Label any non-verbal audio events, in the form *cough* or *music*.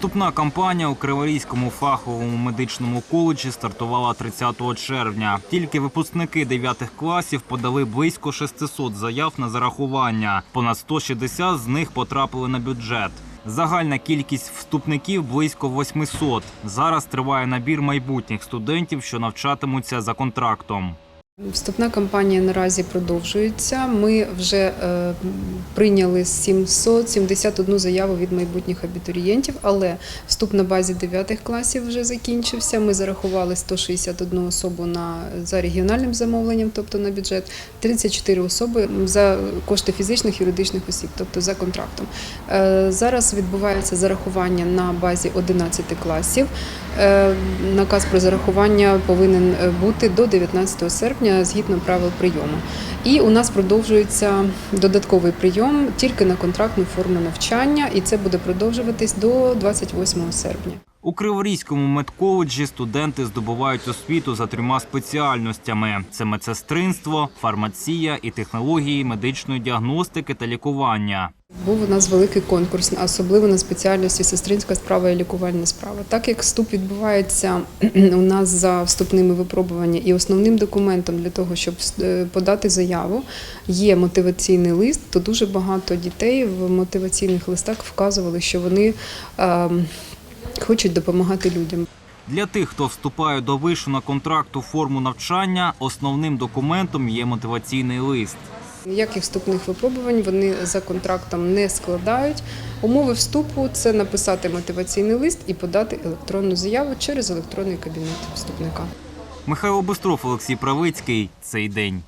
Вступна кампанія у Криворізькому фаховому медичному коледжі стартувала 30 червня. Тільки випускники 9 класів подали близько 600 заяв на зарахування. Понад 160 з них потрапили на бюджет. Загальна кількість вступників близько 800. Зараз триває набір майбутніх студентів, що навчатимуться за контрактом. Вступна кампанія наразі продовжується. Ми вже е, прийняли 771 заяву від майбутніх абітурієнтів, але вступ на базі 9 класів вже закінчився. Ми зарахували 161 особу на, за регіональним замовленням, тобто на бюджет, 34 особи за кошти фізичних юридичних осіб, тобто за контрактом. Е, Зараз відбувається зарахування на базі 11 класів. Е, Наказ про зарахування повинен бути до 19 серпня згідно правил прийому. І у нас продовжується додатковий прийом тільки на контрактну форму навчання, і це буде продовжуватись до 28 серпня. У Криворізькому медколеджі студенти здобувають освіту за трьома спеціальностями: це медсестринство, фармація і технології медичної діагностики та лікування. Був у нас великий конкурс, особливо на спеціальності сестринська справа і лікувальна справа. Так як вступ відбувається *clears throat* у нас за вступними випробуваннями і основним документом для того, щоб е, подати заяву, є мотиваційний лист, то дуже багато дітей в мотиваційних листах вказували, що вони ем, хочуть допомагати людям. Для тих, хто вступає до вишу на контракту форму навчання, основним документом є мотиваційний лист. Ніяких вступних випробувань вони за контрактом не складають. Умови вступу це написати мотиваційний лист і подати електронну заяву через електронний кабінет вступника. Михайло Бистров, Олексій Правицький. Цей день.